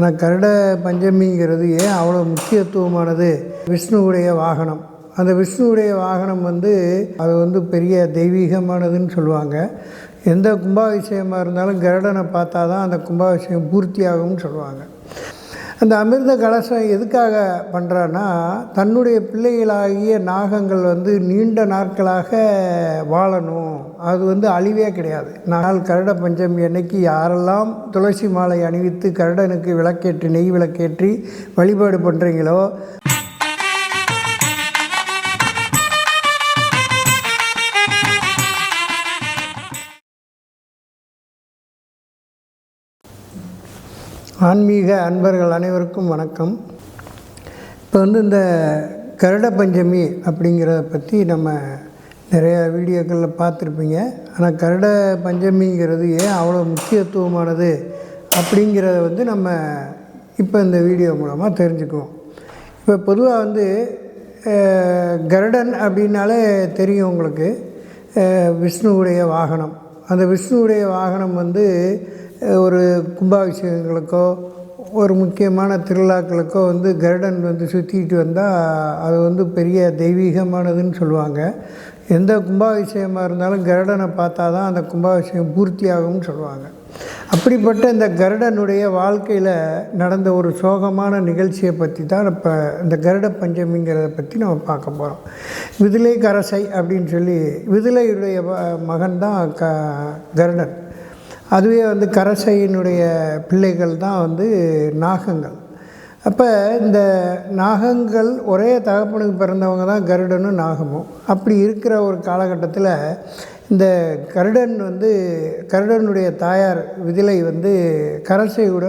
ஆனால் கருட பஞ்சமிங்கிறது ஏன் அவ்வளோ முக்கியத்துவமானது? விஷ்ணுவுடைய வாகனம். அந்த விஷ்ணுவுடைய வாகனம் வந்து அது வந்து பெரிய தெய்வீகமானதுன்னு சொல்லுவாங்க. எந்த கும்பாபிஷேகமாக இருந்தாலும் கருடனை பார்த்தா தான் அந்த கும்பாபிஷேகம் பூர்த்தியாகும்னு சொல்லுவாங்க. அந்த அமிர்த கலசம் எதுக்காக பண்ணுறான்னா தன்னுடைய பிள்ளைகளாகிய நாகங்கள் வந்து நீண்ட நாட்களாக வாழணும். அது வந்து அழிவே கிடையாது. நாள் கருட பஞ்சமி அன்னைக்கு யாரெல்லாம் துளசி மாலை அணிவித்து கருடனுக்கு விளக்கேற்றி நெய் விளக்கேற்றி வழிபாடு பண்ணுறீங்களோ ஆன்மீக அன்பர்கள் அனைவருக்கும் வணக்கம். இப்போ வந்து இந்த கருட பஞ்சமி அப்படிங்கிறத பற்றி நம்ம நிறைய வீடியோக்களில் பார்த்துருப்பீங்க. ஆனால் கருட பஞ்சமிங்கிறது ஏன் அவ்வளோ முக்கியத்துவமானது அப்படிங்கிறத வந்து நம்ம இப்போ இந்த வீடியோ மூலமாக தெரிஞ்சுக்குவோம். இப்போ பொதுவாக வந்து கருடன் அப்படின்னாலே தெரியும் உங்களுக்கு. விஷ்ணுவுடைய வாகனம். அந்த விஷ்ணுவுடைய வாகனம் வந்து ஒரு கும்பாபிஷேகங்களுக்கோ ஒரு முக்கியமான திருவிழாக்களுக்கோ வந்து கருடன் வந்து சுற்றிட்டு வந்தால் அது வந்து பெரிய தெய்வீகமானதுன்னு சொல்லுவாங்க. எந்த கும்பாபிஷேகமாக இருந்தாலும் கருடனை பார்த்தா தான் அந்த கும்பாபிஷேகம் பூர்த்தியாகும்னு சொல்லுவாங்க. அப்படிப்பட்ட இந்த கருடனுடைய வாழ்க்கையில் நடந்த ஒரு சோகமான நிகழ்ச்சியை பற்றி தான் இப்போ இந்த கருட பஞ்சமிங்கிறத பற்றி நம்ம பார்க்க போகிறோம் விதிலை கரசை அப்படின்னு சொல்லி விதிலையுடைய மகன் தான் க கருடன். அதுவே வந்து கரசையினுடைய பிள்ளைகள் தான் வந்து நாகங்கள். அப்போ இந்த நாகங்கள் ஒரே தகப்பனுக்கு பிறந்தவங்க தான் கருடனும் நாகமும். அப்படி இருக்கிற ஒரு காலகட்டத்தில் இந்த கருடன் வந்து கருடனுடைய தாயார் விதிலை வந்து கரசையோட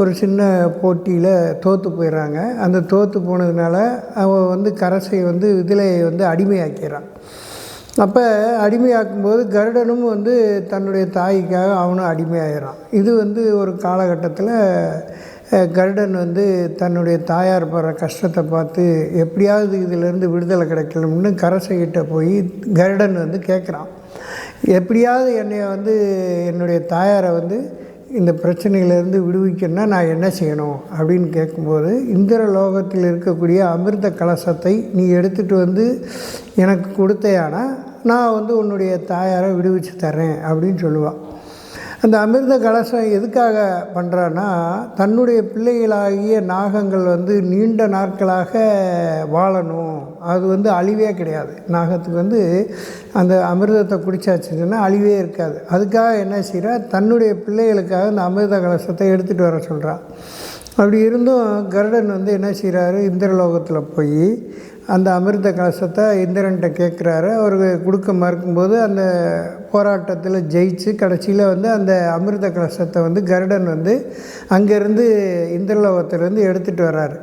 ஒரு சின்ன போட்டியில் தோற்று போயிடுறாங்க. அந்த தோற்று போனதுனால அவள் வந்து கரசை வந்து விதிலையை வந்து அடிமையாக்கிறான் அப்போ அடிமையாக்கும்போது கருடனும் வந்து தன்னுடைய தாய்க்காக அவனும் அடிமையாகிறான் இது வந்து ஒரு காலகட்டத்தில் கருடன் வந்து தன்னுடைய தாயார் படுற கஷ்டத்தை பார்த்து எப்படியாவது இதிலேருந்து விடுதலை கிடைக்கணும்னு கரசைகிட்ட போய் கருடன் வந்து கேட்குறான் எப்படியாவது என்னை வந்து என்னுடைய தாயாரை வந்து இந்த பிரச்சனையிலேருந்து விடுவிக்கணும்னா நான் என்ன செய்யணும் அப்படின்னு கேட்கும்போது இந்திர லோகத்தில் இருக்கக்கூடிய அமிர்த கலசத்தை நீ எடுத்துகிட்டு வந்து எனக்கு கொடுத்தையானா நான் வந்து உன்னுடைய தாயாரை விடுவிச்சு தரேன் அப்படின்னு சொல்லுவாள் அந்த அமிர்த கலசம் எதுக்காக பண்ணுறான்னா தன்னுடைய பிள்ளைகளாகிய நாகங்கள் வந்து நீண்ட நாட்களாக வாழணும். அது வந்து அழிவே கிடையாது. நாகத்துக்கு வந்து அந்த அமிர்தத்தை குடிச்சாச்சுன்னா அழிவே இருக்காது. அதுக்காக என்ன செய்கிறா தன்னுடைய பிள்ளைகளுக்காக அந்த அமிர்த கலசத்தை எடுத்துகிட்டு வர சொல்கிறான் அப்படி இருந்தும் கருடன் வந்து என்ன செய்கிறாரு இந்திரலோகத்தில் போய் அந்த அமிர்த கலசத்தை இந்திரன்ட்ட கேட்குறாரு. அவருக்கு கொடுக்க மறுக்கும்போது அந்த போராட்டத்தில் ஜெயிச்சு கடைசியில் வந்து அந்த அமிர்த கலசத்தை வந்து கருடன் வந்து அங்கேருந்து இந்திரலோகத்திலேருந்து எடுத்துகிட்டு வர்றாரு.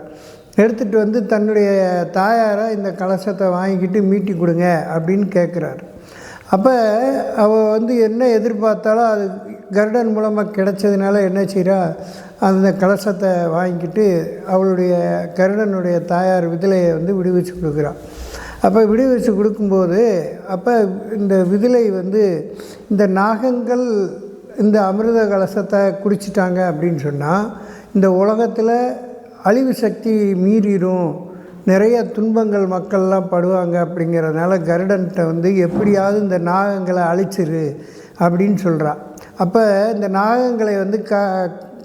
எடுத்துகிட்டு வந்து தன்னுடைய தாயாரை இந்த கலசத்தை வாங்கிக்கிட்டு மீட்டி கொடுங்க அப்படின்னு கேட்குறாரு. அப்போ அவள் வந்து என்ன எதிர்பார்த்தாலும் அது கருடன் மூலமாக கிடைச்சதுனால என்ன செய்கிறா அந்த கலசத்தை வாங்கிக்கிட்டு அவளுடைய கருடனுடைய தாயார் விதிலையை வந்து விடுவிச்சு கொடுக்குறான் அப்போ விடுவிச்சு கொடுக்கும்போது அப்போ இந்த விதிலை வந்து இந்த நாகங்கள் இந்த அமிர்த கலசத்தை குடிச்சிட்டாங்க அப்படின்னு சொன்னால் இந்த உலகத்தில் அழிவு சக்தி மீறிடும். நிறைய துன்பங்கள் மக்கள்லாம் படுவாங்க அப்படிங்கிறதுனால கருடன்கிட்ட வந்து எப்படியாவது இந்த நாகங்களை அழிச்சிரு அப்படின்னு சொல்கிறா அப்போ இந்த நாகங்களை வந்து க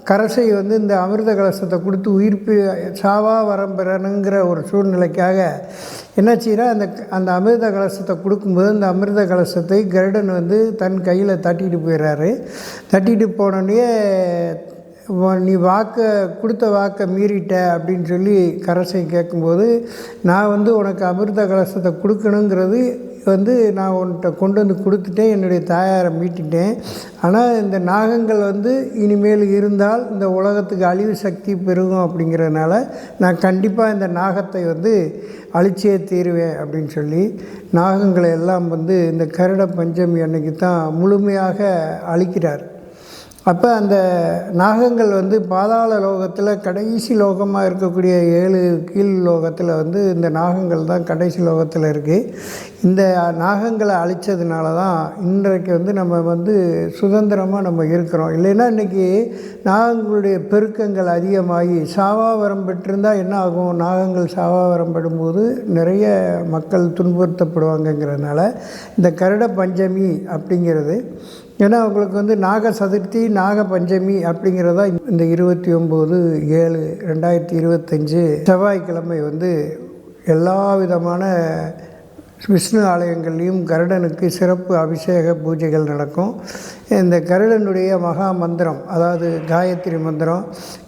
கரசை வந்து இந்த அமிர்த கலசத்தை கொடுத்து உயிர்ப்பு சாவா வரம் பெறணுங்கிற ஒரு சூழ்நிலைக்காக என்ன அந்த அந்த அமிர்த கலசத்தை கொடுக்கும்போது அந்த அமிர்த கலசத்தை கருடன் வந்து தன் கையில் தட்டிட்டு போயிடுறாரு தட்டிட்டு போனோடனே நீ வாக்கை கொடுத்த வாக்கை மீறிட்ட அப்படின்னு சொல்லி கரசை கேட்கும்போது நான் வந்து உனக்கு அமிர்த கலசத்தை கொடுக்கணுங்கிறது வந்து நான் உன்கிட்ட கொண்டு வந்து கொடுத்துட்டேன் என்னுடைய தாயாரை மீட்டிட்டேன். ஆனால் இந்த நாகங்கள் வந்து இனிமேல் இருந்தால் இந்த உலகத்துக்கு அழிவு சக்தி பெருகும் அப்படிங்கிறதுனால நான் கண்டிப்பாக இந்த நாகத்தை வந்து அழிச்சே தீருவேன் அப்படின்னு சொல்லி நாகங்களை எல்லாம் வந்து இந்த கருட பஞ்சமி அன்னைக்கு தான் முழுமையாக அழிக்கிறார். அப்போ அந்த நாகங்கள் வந்து பாதாள லோகத்தில் கடைசி லோகமாக இருக்கக்கூடிய ஏழு கீழ் லோகத்தில் வந்து இந்த நாகங்கள் தான் கடைசி லோகத்தில் இருக்குது இந்த நாகங்களை அழித்ததுனால தான் இன்றைக்கு வந்து நம்ம வந்து சுதந்திரமாக நம்ம இருக்கிறோம். இல்லைன்னா இன்றைக்கி நாகங்களுடைய பெருக்கங்கள் அதிகமாகி சாவாவரம் பெற்றிருந்தால் என்ன ஆகும்? நாகங்கள் சாவாவரம் படும்போது நிறைய மக்கள் துன்புறுத்தப்படுவாங்கங்கிறதுனால இந்த கருட பஞ்சமி அப்படிங்கிறது ஏன்னா அவங்களுக்கு வந்து நாக சதுர்த்தி நாக பஞ்சமி அப்படிங்கிறதா இந்த இருபத்தி ஒம்பது ஏழு ரெண்டாயிரத்தி இருபத்தஞ்சு செவ்வாய்க்கிழமை வந்து எல்லா விதமான விஷ்ணு ஆலயங்கள்லேயும் கருடனுக்கு சிறப்பு அபிஷேக பூஜைகள் நடக்கும். இந்த கருடனுடைய மகா மந்திரம் அதாவது காயத்ரி மந்திரம்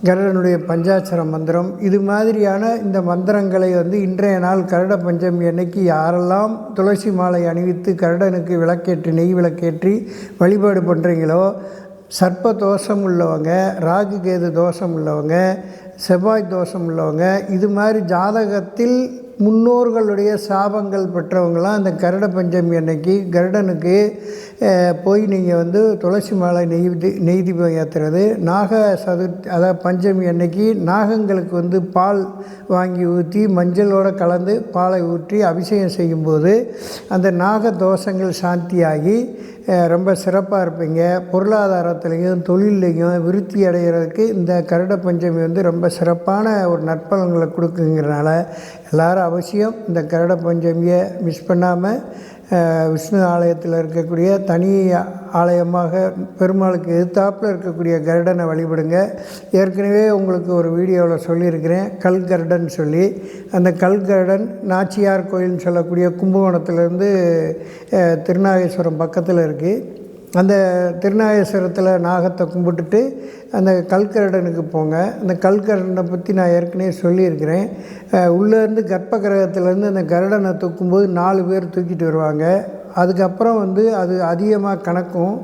கருடனுடைய பஞ்சாட்சர மந்திரம் இது மாதிரியான இந்த மந்திரங்களை வந்து இன்றைய நாள் கருட பஞ்சமி அன்னைக்கு யாரெல்லாம் துளசி மாலை அணிவித்து கருடனுக்கு விளக்கேற்றி நெய் விளக்கேற்றி வழிபாடு பண்ணுறீங்களோ சர்ப்ப தோஷம் உள்ளவங்க ராகு கேது தோஷம் உள்ளவங்க செவ்வாய் தோஷம் உள்ளவங்க இது மாதிரி ஜாதகத்தில் முன்னோர்களுடைய சாபங்கள் பெற்றவங்களாம் அந்த கருட பஞ்சமி அன்னைக்கு கருடனுக்கு போய் நீங்கள் வந்து துளசி மாலை நெய்தி நெய்தி ஏற்றுறது நாக சதுர்த்தி அதாவது பஞ்சமி அன்னைக்கு நாகங்களுக்கு வந்து பால் வாங்கி ஊற்றி மஞ்சளோடு கலந்து பாலை ஊற்றி அபிஷேகம் செய்யும்போது அந்த நாக தோஷங்கள் சாந்தியாகி ரொம்ப சிறப்பாக இருப்பீங்க. பொருளாதாரத்துலேயும் தொழிலையும் விருத்தி அடைகிறதுக்கு இந்த கருட பஞ்சமி வந்து ரொம்ப சிறப்பான ஒரு நற்பலன்களை கொடுக்குங்கிறனால எல்லோரும் அவசியம் இந்த கருட பஞ்சமியை மிஸ் பண்ணாமல் விஷ்ணு ஆலயத்தில் இருக்கக்கூடிய தனி ஆலயமாக பெருமாளுக்கு எதிர்த்தாப்பில் இருக்கக்கூடிய கருடனை வழிபடுங்க. ஏற்கனவே உங்களுக்கு ஒரு வீடியோவில் சொல்லியிருக்கிறேன் கல் கருடன் சொல்லி. அந்த கல் கருடன் நாச்சியார் கோயில்னு சொல்லக்கூடிய கும்பகோணத்துலேருந்து திருநாகேஸ்வரம் பக்கத்தில் இருக்குது அந்த திருநாகேஸ்வரத்தில் நாகத்தை கும்பிட்டுட்டு அந்த கல்கரடனுக்கு போங்க. அந்த கல்கரடனை பற்றி நான் ஏற்கனவே சொல்லியிருக்கிறேன். உள்ளேருந்து கர்ப்ப கிரகத்துலேருந்து அந்த கருடனை தூக்கும்போது நாலு பேர் தூக்கிட்டு வருவாங்க. அதுக்கப்புறம் வந்து அது அதிகமாக கணக்கும்.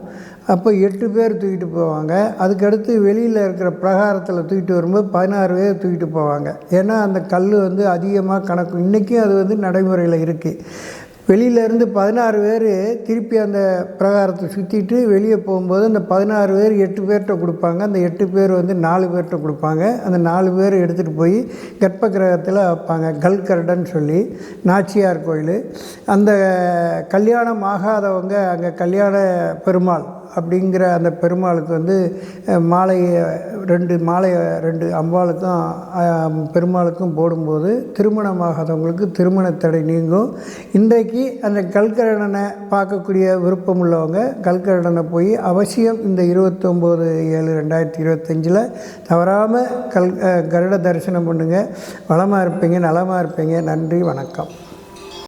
அப்போ எட்டு பேர் தூக்கிட்டு போவாங்க. அதுக்கடுத்து வெளியில் இருக்கிற பிரகாரத்தில் தூக்கிட்டு வரும்போது பதினாறு பேர் தூக்கிட்டு போவாங்க. ஏன்னா அந்த கல் வந்து அதிகமாக கணக்கும். இன்றைக்கும் அது வந்து நடைமுறையில் இருக்குது வெளியிலேருந்து பதினாறு பேர் திருப்பி அந்த பிரகாரத்தை சுற்றிட்டு வெளியே போகும்போது அந்த பதினாறு பேர் எட்டு பேர்கிட்ட கொடுப்பாங்க. அந்த எட்டு பேர் வந்து நாலு பேர்கிட்ட கொடுப்பாங்க. அந்த நாலு பேர் எடுத்துகிட்டு போய் கர்ப்ப கிரகத்தில் வைப்பாங்க. கல்கரடன்னு சொல்லி நாச்சியார் கோயில். அந்த கல்யாணம் ஆகாதவங்க அங்கே கல்யாண பெருமாள் அப்படிங்கிற அந்த பெருமாளுக்கு வந்து மாலையை ரெண்டு மாலையை ரெண்டு அம்பாளுக்கும் பெருமாளுக்கும் போடும்போது திருமணமாகாதவங்களுக்கு திருமண தடை நீங்கும். இன்றைக்கு அந்த கல்கரடனை பார்க்கக்கூடிய விருப்பம் உள்ளவங்க கல்கரடனை போய் அவசியம் இந்த இருபத்தொம்போது ஏழு ரெண்டாயிரத்தி இருபத்தஞ்சில் தவறாமல் கல் கருட தரிசனம் பண்ணுங்கள் வளமாக இருப்பீங்க நலமாக இருப்பீங்க. நன்றி வணக்கம்.